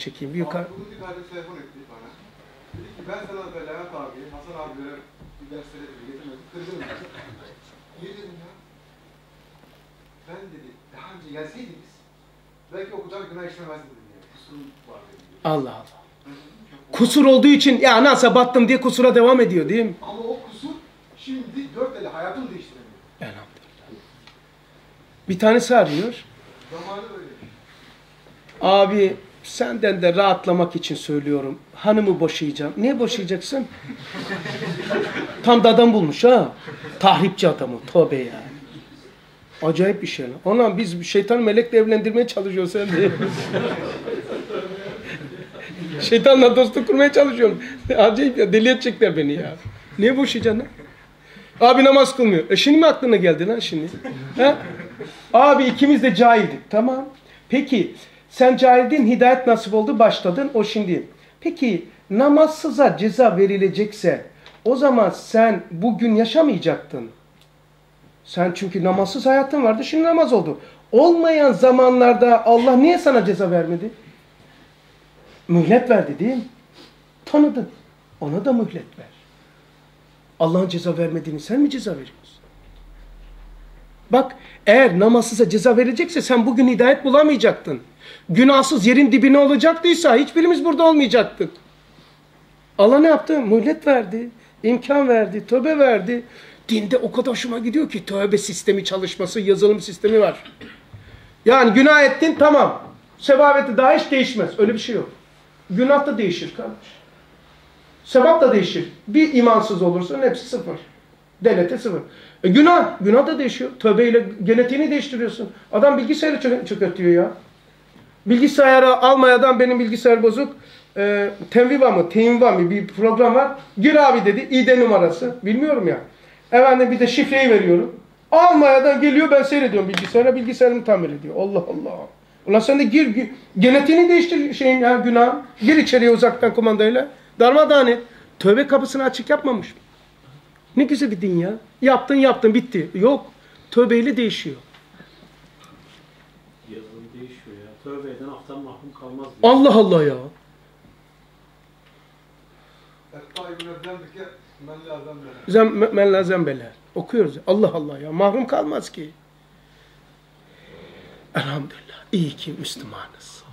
çekeyim. Bir yukarı. Bugün bir kardeş telefon etti bana. Dedi ki ben sana da Levent abi, Hasan abilere bir derslere getirmedim. Kırgınım dedi. Niye dedim ya? Ben dedi daha önce gelseydiniz belki o kadar günah işlemezdim dedi ya. Kusurum var dedi. Allah Allah. Kusur olduğu için ya nasıl battım diye kusura devam ediyor değil mi? Ama o kusur şimdi dört ele hayatını değiştiremiyor. Elhamdülillah. Bir tanesi arıyor. Zamanı öyle. Abi senden de rahatlamak için söylüyorum. Hanımı boşayacağım. Niye boşayacaksın? Tam da adam bulmuş ha. Tahripçi adamı. Tövbe yani. Acayip bir şey. Ona biz şeytan melekle evlendirmeye çalışıyoruz sen de. Şeytanla dostluk kurmaya çalışıyorum. Acayip ya. Deli edecekler beni ya. Niye boşayacaksın lan? Abi namaz kılmıyor. E şimdi mi aklına geldi lan şimdi? Ha? Abi ikimiz de cahildik. Tamam. Peki sen cahildin hidayet nasip oldu başladın o şimdi. Peki namazsıza ceza verilecekse o zaman sen bugün yaşamayacaktın. Sen çünkü namazsız hayatın vardı şimdi namaz oldu. Olmayan zamanlarda Allah niye sana ceza vermedi? Mühlet verdi değil mi? Tanıdın. Ona da mühlet ver. Allah'ın ceza vermediğini sen mi ceza veriyorsun? Bak eğer namazsıza ceza verecekse sen bugün hidayet bulamayacaktın. Günahsız yerin dibine olacaktıysa hiçbirimiz burada olmayacaktık. Allah ne yaptı? Mühlet verdi, imkan verdi, tövbe verdi. Dinde o kadar hoşuma gidiyor ki tövbe sistemi çalışması, yazılım sistemi var. Yani günah ettin tamam. Sebabeti daha hiç değişmez. Öyle bir şey yok. Günah da değişir kardeş. Sevap da değişir. Bir imansız olursun hepsi sıfır. Devlete sıfır. E günah, günah da değişiyor. Tövbeyle genetiğini değiştiriyorsun. Adam bilgisayarı çö- çökertiyor ya. Bilgisayarı almayadan benim bilgisayar bozuk. E, Tenviva mı, Tenviva mı bir program var. Gir abi dedi. İD numarası. Bilmiyorum ya. Efendim bir de şifreyi veriyorum. Almayadan geliyor ben seyrediyorum bilgisayara. Bilgisayarımı tamir ediyor. Allah Allah. Ulan sen de gir, gir genetiğini değiştir şeyin ya günah. Gir içeriye uzaktan kumandayla. Darmadağın et. Tövbe kapısını açık yapmamış. Ne güzel bir din ya. Yaptın yaptın bitti. Yok. Tövbeyle değişiyor. Yazılım değişiyor ya. Tövbe eden aftan mahrum kalmaz diyor. Allah Allah ya. Men lazım bela. Zem, men la zembele. Okuyoruz. Allah Allah ya. Mahrum kalmaz ki. Elhamdülillah. İyi ki Müslümanız.